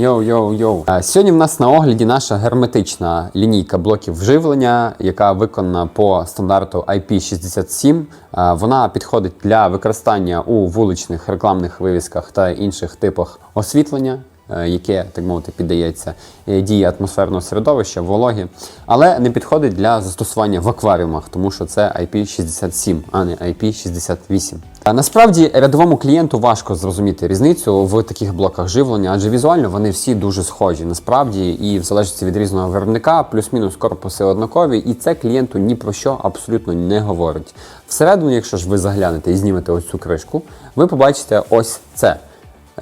Йоу-йоу-йоу. Сьогодні в нас на огляді наша герметична лінійка блоків вживлення, яка виконана по стандарту IP67. Е, Вона підходить для використання у вуличних рекламних вивісках та інших типах освітлення. Е, Яке, так мовити, піддається е, дії атмосферного середовища, вологі, але не підходить для застосування в акваріумах, тому що це IP67, а не IP68. А насправді рядовому клієнту важко зрозуміти різницю в таких блоках живлення, адже візуально вони всі дуже схожі. Насправді, і в залежності від різного виробника, плюс-мінус корпуси однакові, і це клієнту ні про що абсолютно не говорить. Всередину, якщо ж ви заглянете і знімете ось цю кришку, ви побачите ось це.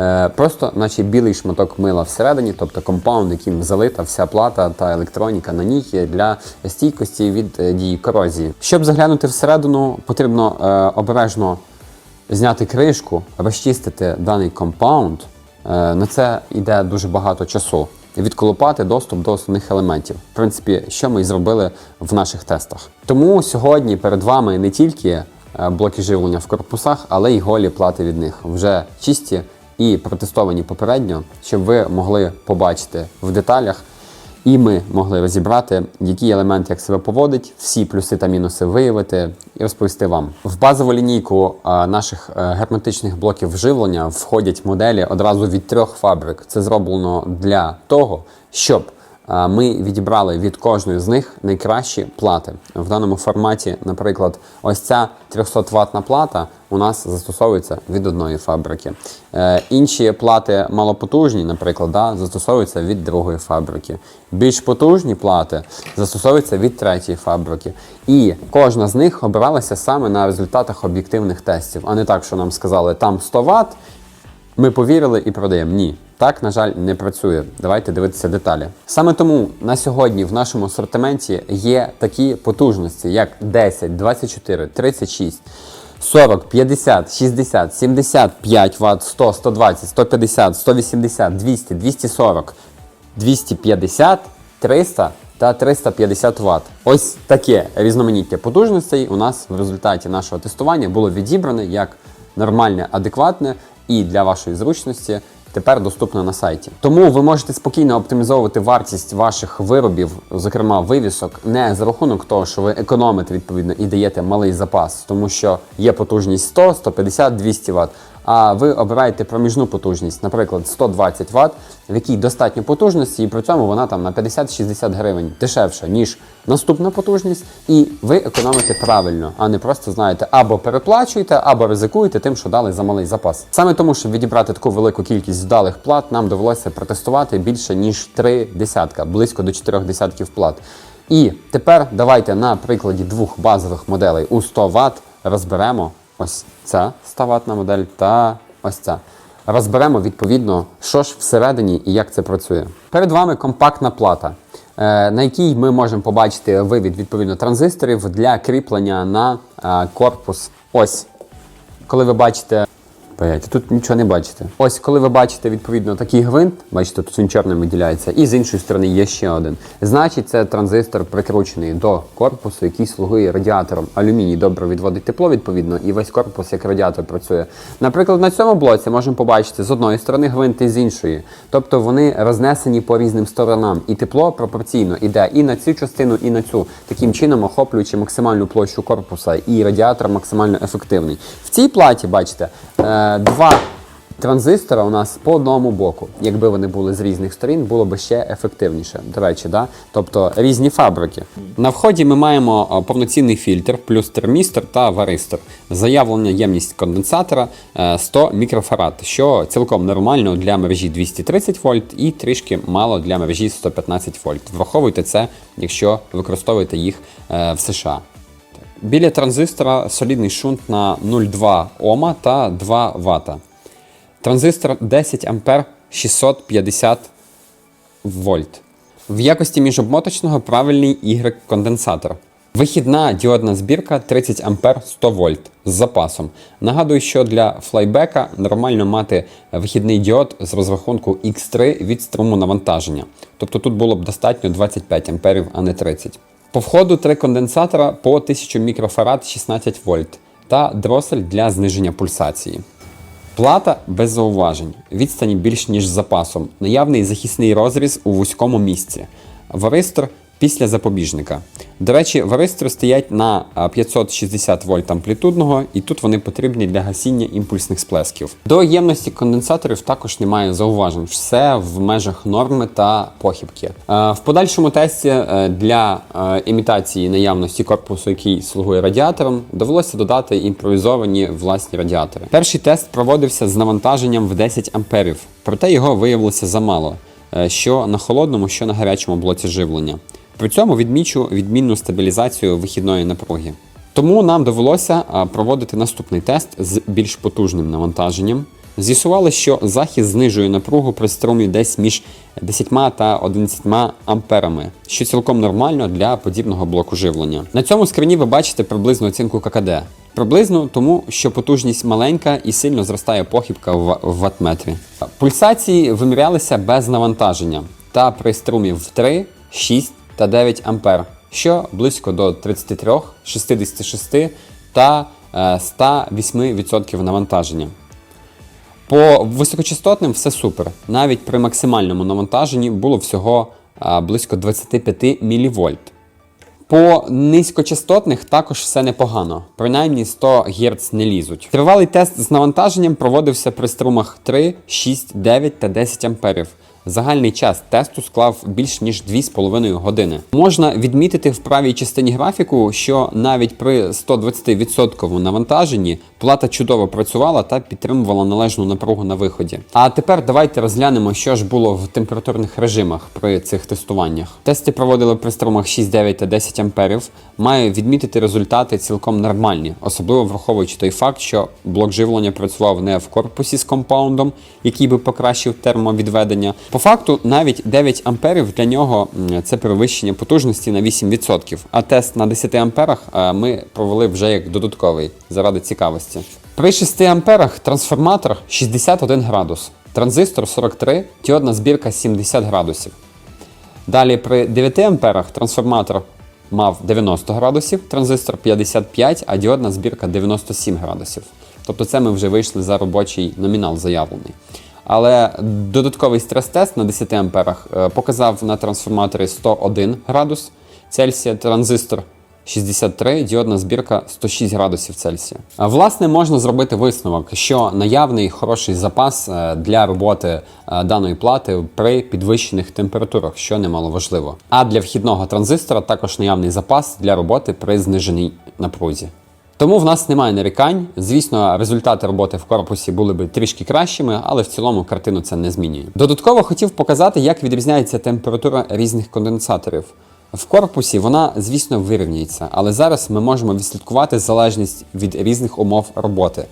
Е, Просто, наче білий шматок мила всередині, тобто компаунд, яким залита вся плата та електроніка на ній для стійкості від е, дії корозії. Щоб заглянути всередину, потрібно е, обережно зняти кришку, розчистити даний компаунд. На це йде дуже багато часу. Відколупати доступ до основних елементів. В принципі, що ми і зробили в наших тестах. Тому сьогодні перед вами не тільки блоки живлення в корпусах, але й голі плати від них вже чисті і протестовані попередньо, щоб ви могли побачити в деталях. І ми могли розібрати, які елементи як себе поводить, всі плюси та мінуси виявити і розповісти вам. В базову лінійку наших е, герметичних блоків вживлення входять моделі одразу від трьох фабрик. Це зроблено для того, щоб ми відібрали від кожної з них найкращі плати. В даному форматі, наприклад, ось ця 300 ватна плата у нас застосовується від одної фабрики. Е, інші плати малопотужні, наприклад, да, застосовуються від другої фабрики. Більш потужні плати застосовуються від третьої фабрики. І кожна з них обиралася саме на результатах об'єктивних тестів, а не так, що нам сказали, там 100 Вт, ми повірили і продаємо. Ні. Так, на жаль, не працює. Давайте дивитися деталі. Саме тому на сьогодні в нашому асортименті є такі потужності, як 10, 24, 36, 40, 50, 60, 75 Вт, 100, 120, 150, 180, 200, 240, 250, 300 та 350 Вт. Ось таке різноманіття потужностей у нас в результаті нашого тестування було відібране як нормальне, адекватне і для вашої зручності тепер доступна на сайті. Тому ви можете спокійно оптимізовувати вартість ваших виробів, зокрема вивісок, не за рахунок того, що ви економите відповідно і даєте малий запас, тому що є потужність 100, 150, 200 Вт. А ви обираєте проміжну потужність, наприклад, 120 Вт, в якій достатньо потужності, і при цьому вона там на 50-60 гривень дешевша, ніж наступна потужність, і ви економите правильно, а не просто знаєте, або переплачуєте, або ризикуєте тим, що дали за малий запас. Саме тому, щоб відібрати таку велику кількість вдалих плат, нам довелося протестувати більше ніж три десятка, близько до чотирьох десятків плат. І тепер давайте на прикладі двох базових моделей у 100 Вт розберемо ось ця 100 ватна модель та ось ця. Розберемо відповідно, що ж всередині і як це працює. Перед вами компактна плата, е, на якій ми можемо побачити вивід відповідно транзисторів для кріплення на е, корпус. Ось, коли ви бачите. Пояйте, тут нічого не бачите. Ось, коли ви бачите відповідно такий гвинт, бачите, тут він чорним виділяється, і з іншої сторони є ще один. Значить, це транзистор прикручений до корпусу, який слугує радіатором. Алюміній добре відводить тепло, відповідно, і весь корпус як радіатор працює. Наприклад, на цьому блоці можемо побачити з одної сторони гвинт і з іншої. Тобто вони рознесені по різним сторонам, і тепло пропорційно йде і на цю частину, і на цю, таким чином охоплюючи максимальну площу корпуса, і радіатор максимально ефективний. В цій платі, бачите, е, два транзистора у нас по одному боку. Якби вони були з різних сторін, було б ще ефективніше. До речі, да? тобто різні фабрики. На вході ми маємо повноцінний фільтр, плюс термістор та варистор. Заявлена ємність конденсатора е, 100 мікрофарад, що цілком нормально для мережі 230 вольт і трішки мало для мережі 115 вольт. Враховуйте це, якщо використовуєте їх е, в США. Біля транзистора солідний шунт на 0,2 Ома та 2 Вт. Транзистор 10 А 650 вольт. В якості міжобмоточного правильний Y-конденсатор. Вихідна діодна збірка 30 А 100 вольт з запасом. Нагадую, що для флайбека нормально мати вихідний діод з розрахунку X3 від струму навантаження. Тобто тут було б достатньо 25 А, а не 30. По входу три конденсатора по 1000 мікрофарад 16 вольт та дросель для зниження пульсації. Плата без зауважень. Відстані більш ніж запасом. Наявний захисний розріз у вузькому місці. Варистор після запобіжника. До речі, варистори стоять на 560 вольт амплітудного, і тут вони потрібні для гасіння імпульсних сплесків. До ємності конденсаторів також немає зауважень. Все в межах норми та похибки. Е, В подальшому тесті е, для е, імітації наявності корпусу, який слугує радіатором, довелося додати імпровізовані власні радіатори. Перший тест проводився з навантаженням в 10 амперів, проте його виявилося замало, що на холодному, що на гарячому блоці живлення. При цьому відмічу відмінну стабілізацію вихідної напруги. Тому нам довелося проводити наступний тест з більш потужним навантаженням. З'ясували, що захист знижує напругу при струмі десь між 10 та 11 амперами, що цілком нормально для подібного блоку живлення. На цьому скрині ви бачите приблизну оцінку ККД. Приблизно тому, що потужність маленька і сильно зростає похибка в в ваттметрі. Пульсації вимірялися без навантаження та при струмі в 3, 6 та 9 ампер, що близько до 33, 66 та е, 108% навантаження. По високочастотним все супер. Навіть при максимальному навантаженні було всього близько 25 мВ. По низькочастотних також все непогано, принаймні 100 Гц не лізуть. Тривалий тест з навантаженням проводився при струмах 3, 6, 9 та 10 амперів. Загальний час тесту склав більш ніж 2,5 години. Можна відмітити в правій частині графіку, що навіть при 120% навантаженні плата чудово працювала та підтримувала належну напругу на виході. А тепер давайте розглянемо, що ж було в температурних режимах при цих тестуваннях. Тести проводили при струмах 6, 9 та 10 амперів. Маю відмітити результати цілком нормальні, особливо враховуючи той факт, що блок живлення працював не в корпусі з компаундом, який би покращив термовідведення. По факту, навіть 9 амперів для нього це перевищення потужності на 8%. А тест на 10 амперах е, ми провели вже як додатковий заради цікавості. При 6 амперах трансформатор 61 градус, транзистор 43, діодна збірка 70 градусів. Далі при 9 амперах трансформатор мав 90 градусів, транзистор 55, а діодна збірка 97 градусів. Тобто це ми вже вийшли за робочий номінал заявлений. Але додатковий стрес-тест на 10 амперах е, показав на трансформаторі 101 градус Цельсія, транзистор 63, діодна збірка 106 градусів Цельсія. Власне, можна зробити висновок, що наявний хороший запас е, для роботи е, даної плати при підвищених температурах, що немало важливо. А для вхідного транзистора також наявний запас для роботи при зниженій напрузі. Тому в нас немає нарікань. Звісно, результати роботи в корпусі були б трішки кращими, але в цілому картину це не змінює. Додатково хотів показати, як відрізняється температура різних конденсаторів. В корпусі вона, звісно, вирівнюється, але зараз ми можемо відслідкувати залежність від різних умов роботи.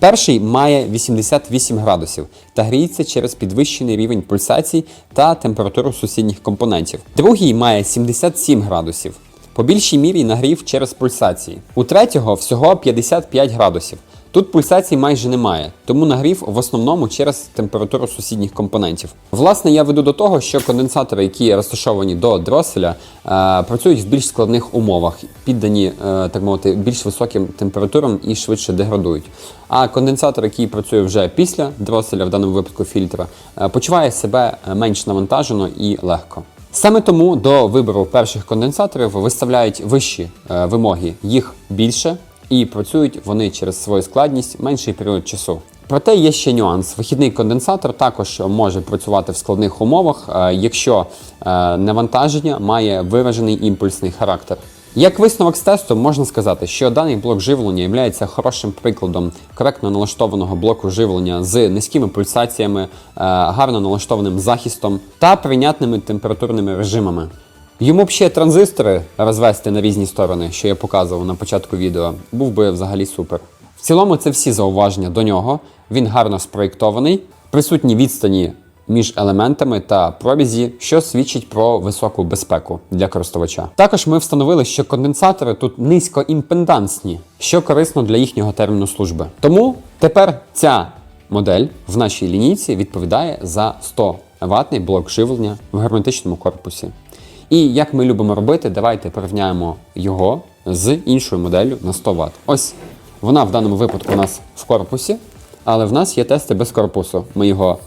Перший має 88 градусів та гріється через підвищений рівень пульсацій та температуру сусідніх компонентів. Другий має 77 градусів. По більшій мірі нагрів через пульсації. У третього всього 55 градусів. Тут пульсацій майже немає, тому нагрів в основному через температуру сусідніх компонентів. Власне, я веду до того, що конденсатори, які розташовані до дроселя, е, працюють в більш складних умовах, піддані е, так мовити більш високим температурам і швидше деградують. А конденсатор, який працює вже після дроселя, в даному випадку фільтра, е, почуває себе менш навантажено і легко. Саме тому до вибору перших конденсаторів виставляють вищі е, вимоги, їх більше, і працюють вони через свою складність менший період часу. Проте є ще нюанс. Вихідний конденсатор також може працювати в складних умовах, е, якщо е, навантаження має виражений імпульсний характер. Як висновок з тесту можна сказати, що даний блок живлення є хорошим прикладом коректно налаштованого блоку живлення з низькими пульсаціями, е, гарно налаштованим захистом та прийнятними температурними режимами. Йому б ще транзистори розвести на різні сторони, що я показував на початку відео, був би взагалі супер. В цілому це всі зауваження до нього. Він гарно спроєктований, присутні відстані між елементами та прорізі, що свідчить про високу безпеку для користувача. Також ми встановили, що конденсатори тут низькоімпедансні, що корисно для їхнього терміну служби. Тому тепер ця модель в нашій лінійці відповідає за 100 ватний блок живлення в герметичному корпусі. І як ми любимо робити, давайте порівняємо його з іншою моделлю на 100 Вт. Ось вона в даному випадку у нас в корпусі, але в нас є тести без корпусу. Ми його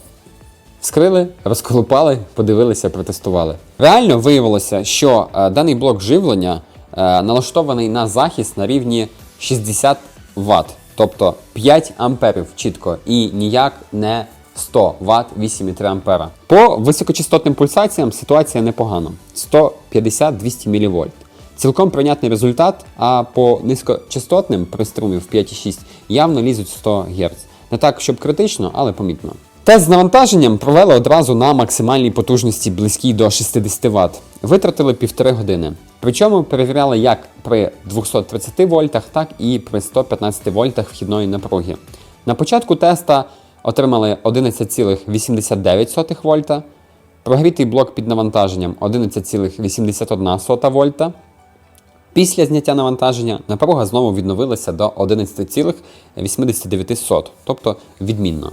Вскрили, розколупали, подивилися, протестували. Реально виявилося, що е, даний блок живлення е, налаштований на захист на рівні 60 Вт, тобто 5 амперів чітко і ніяк не 100 Вт 8,3 ампера. По високочастотним пульсаціям ситуація непогана 150-200 мВ. Цілком прийнятний результат, а по низькочастотним при струмі в 5,6 явно лізуть 100 Гц. Не так, щоб критично, але помітно. Тест з навантаженням провели одразу на максимальній потужності близькій до 60 Вт. Витратили півтори години. Причому перевіряли як при 230 вольтах, так і при 115 вольтах вхідної напруги. На початку теста отримали 11,89 вольта, прогрітий блок під навантаженням 11,81 вольта. Після зняття навантаження напруга знову відновилася до 11,89, тобто відмінно.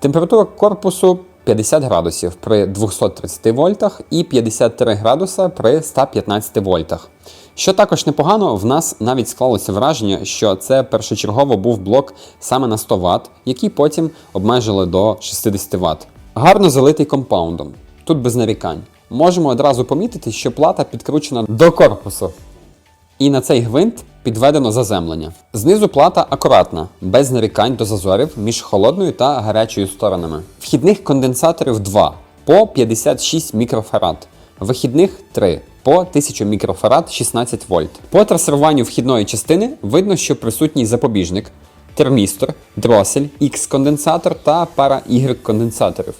Температура корпусу 50 градусів при 230 вольтах і 53 градуса при 115 вольтах. Що також непогано, в нас навіть склалося враження, що це першочергово був блок саме на 100 Вт, який потім обмежили до 60 Вт. Гарно залитий компаундом. Тут без нарікань. Можемо одразу помітити, що плата підкручена до корпусу. І на цей гвинт підведено заземлення. Знизу плата акуратна, без нарікань до зазорів між холодною та гарячою сторонами. Вхідних конденсаторів 2 по 56 мікрофарад, вихідних 3 по 1000 мікрофарад 16 вольт. По трасируванню вхідної частини видно, що присутній запобіжник, термістор, дросель, X-конденсатор та пара Y-конденсаторів.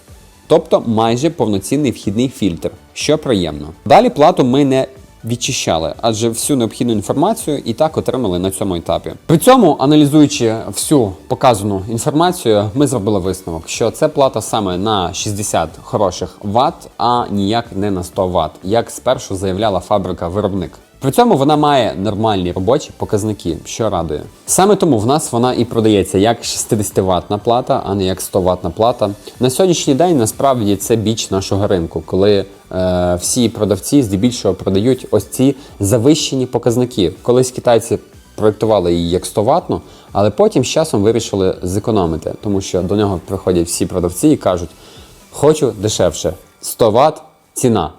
Тобто майже повноцінний вхідний фільтр, що приємно. Далі плату ми не відчищали, адже всю необхідну інформацію і так отримали на цьому етапі. При цьому, аналізуючи всю показану інформацію, ми зробили висновок, що це плата саме на 60 хороших ватт, а ніяк не на 100 Вт, як спершу заявляла фабрика-виробник. При цьому вона має нормальні робочі показники, що радує. Саме тому в нас вона і продається як 60 ватна плата, а не як 100 ватна плата. На сьогоднішній день насправді це біч нашого ринку, коли е, всі продавці здебільшого продають ось ці завищені показники. Колись китайці проєктували її як 100 ватну, але потім з часом вирішили зекономити, тому що до нього приходять всі продавці і кажуть: хочу дешевше, 100 Вт ціна.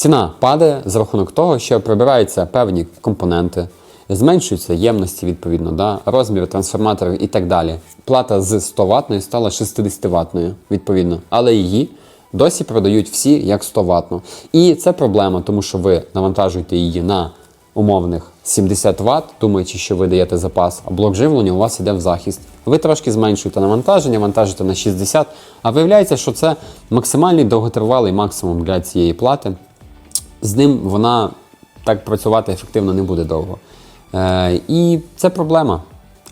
Ціна падає за рахунок того, що прибираються певні компоненти, зменшуються ємності, відповідно, да, розмір трансформаторів і так далі. Плата з 100 ватною стала 60 ватною, відповідно, але її досі продають всі як 100 ватну. І це проблема, тому що ви навантажуєте її на умовних 70 Вт, думаючи, що ви даєте запас, а блок живлення у вас йде в захист. Ви трошки зменшуєте навантаження, вантажите на 60, а виявляється, що це максимальний довготривалий максимум для цієї плати з ним вона так працювати ефективно не буде довго. Е, і це проблема.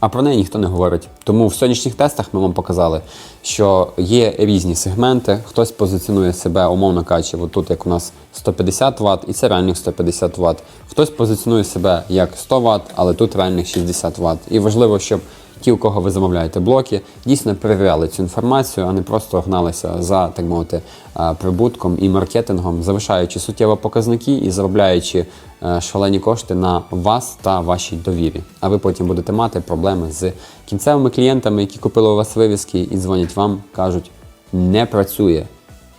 А про неї ніхто не говорить. Тому в сьогоднішніх тестах ми вам показали, що є різні сегменти. Хтось позиціонує себе, умовно кажучи, тут як у нас 150 Вт, і це реальних 150 Вт. Хтось позиціонує себе як 100 Вт, але тут реальних 60 Вт. І важливо, щоб ті, у кого ви замовляєте блоки, дійсно перевіряли цю інформацію, а не просто гналися за так мовити е, прибутком і маркетингом, завишаючи суттєво показники і заробляючи е, шалені кошти на вас та вашій довірі. А ви потім будете мати проблеми з кінцевими клієнтами, які купили у вас вивіски і дзвонять вам, кажуть, не працює.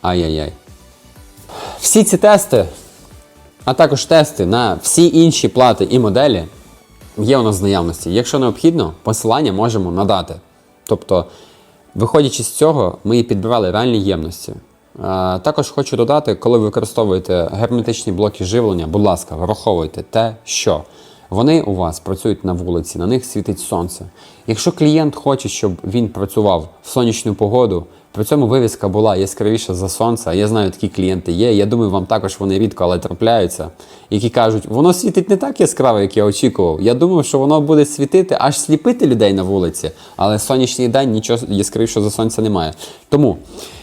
Ай-яй-яй. Всі ці тести, а також тести на всі інші плати і моделі є у нас в наявності. Якщо необхідно, посилання можемо надати. Тобто, виходячи з цього, ми підбирали реальні ємності. Також хочу додати, коли ви використовуєте герметичні блоки живлення, будь ласка, враховуйте те, що вони у вас працюють на вулиці, на них світить сонце. Якщо клієнт хоче, щоб він працював в сонячну погоду, при цьому вивіска була яскравіша за сонце. Я знаю, такі клієнти є. Я думаю, вам також вони рідко, але трапляються, які кажуть, воно світить не так яскраво, як я очікував. Я думав, що воно буде світити, аж сліпити людей на вулиці, але сонячний день нічого яскравішого за сонця немає. Тому.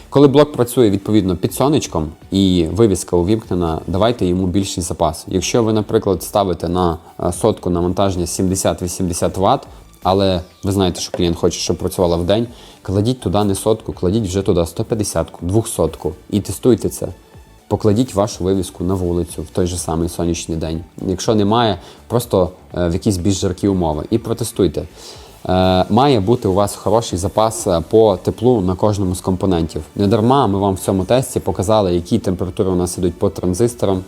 Коли блок працює відповідно під сонечком і вивіска увімкнена, давайте йому більший запас. Якщо ви, наприклад, ставите на е, сотку навантаження 70-80 Вт, але ви знаєте, що клієнт хоче, щоб працювала в день, кладіть туди не сотку, кладіть вже туди 150-ку, 200 і тестуйте це. Покладіть вашу вивіску на вулицю в той же самий сонячний день. Якщо немає, просто е, в якісь більш жаркі умови і протестуйте. Е, має бути у вас хороший запас е, по теплу на кожному з компонентів. Не дарма ми вам в цьому тесті показали, які температури у нас ідуть по транзисторам,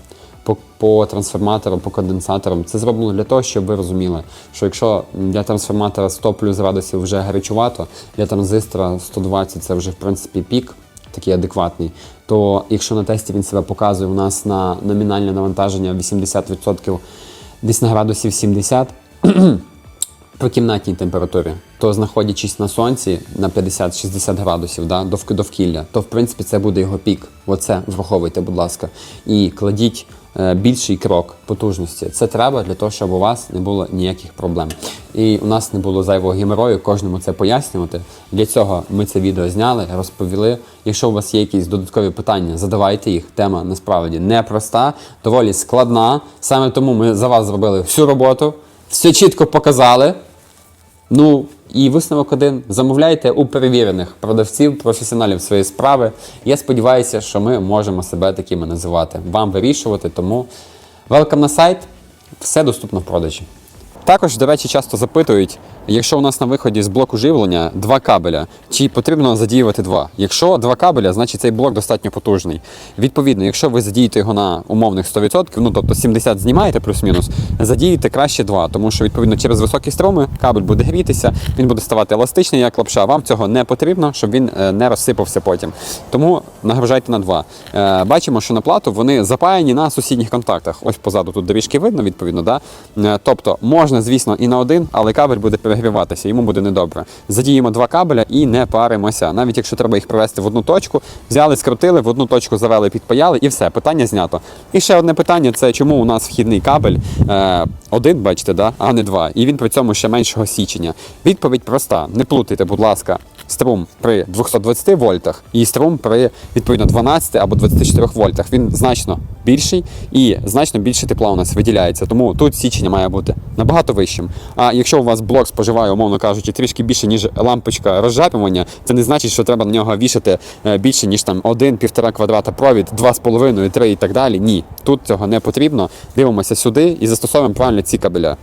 по, по трансформаторам, по конденсаторам. Це зроблено для того, щоб ви розуміли, що якщо для трансформатора 100 плюс градусів вже гарячувато, для транзистора 120 це вже в принципі пік. Такий адекватний, то якщо на тесті він себе показує у нас на номінальне навантаження 80%, десь на градусів 70, по кімнатній температурі, то знаходячись на сонці на 50-60 градусів да, довкілля, то в принципі це буде його пік. Оце враховуйте, будь ласка. І кладіть е, більший крок потужності. Це треба для того, щоб у вас не було ніяких проблем. І у нас не було зайвого геморою, кожному це пояснювати. Для цього ми це відео зняли, розповіли. Якщо у вас є якісь додаткові питання, задавайте їх. Тема насправді непроста, доволі складна. Саме тому ми за вас зробили всю роботу, все чітко показали. Ну і висновок один: замовляйте у перевірених продавців, професіоналів своєї справи. Я сподіваюся, що ми можемо себе такими називати. Вам вирішувати, тому welcome на сайт, все доступно в продажі. Також, до речі, часто запитують, якщо у нас на виході з блоку живлення два кабеля, чи потрібно задіювати два? Якщо два кабеля, значить цей блок достатньо потужний. Відповідно, якщо ви задієте його на умовних 100%, ну тобто 70 знімаєте плюс-мінус, задіюйте краще два, тому що відповідно через високі струми кабель буде грітися, він буде ставати еластичний, як лапша. Вам цього не потрібно, щоб він е, не розсипався потім. Тому нагружайте на два. Е, Бачимо, що на плату вони запаяні на сусідніх контактах. Ось позаду тут доріжки видно, відповідно. Да? Е, Тобто можна, звісно, і на один, але кабель буде перегріватися, йому буде недобре. Задіємо два кабеля і не паримося. Навіть якщо треба їх привести в одну точку, взяли, скрутили, в одну точку завели, підпаяли і все, питання знято. І ще одне питання: це чому у нас вхідний кабель е, один, бачите, да? а не два. І він при цьому ще меншого січення. Відповідь проста: не плутайте, будь ласка. Струм при 220 вольтах і струм при відповідно 12 або 24 вольтах. Він значно більший і значно більше тепла у нас виділяється. Тому тут січення має бути набагато вищим. А якщо у вас блок споживає, умовно кажучи, трішки більше, ніж лампочка розжапування, це не значить, що треба на нього вішати е, більше, ніж там 1-1,5 квадрата провід, 2,5, 3 і так далі. Ні, тут цього не потрібно. Дивимося сюди і застосовуємо правильно ці кабеля.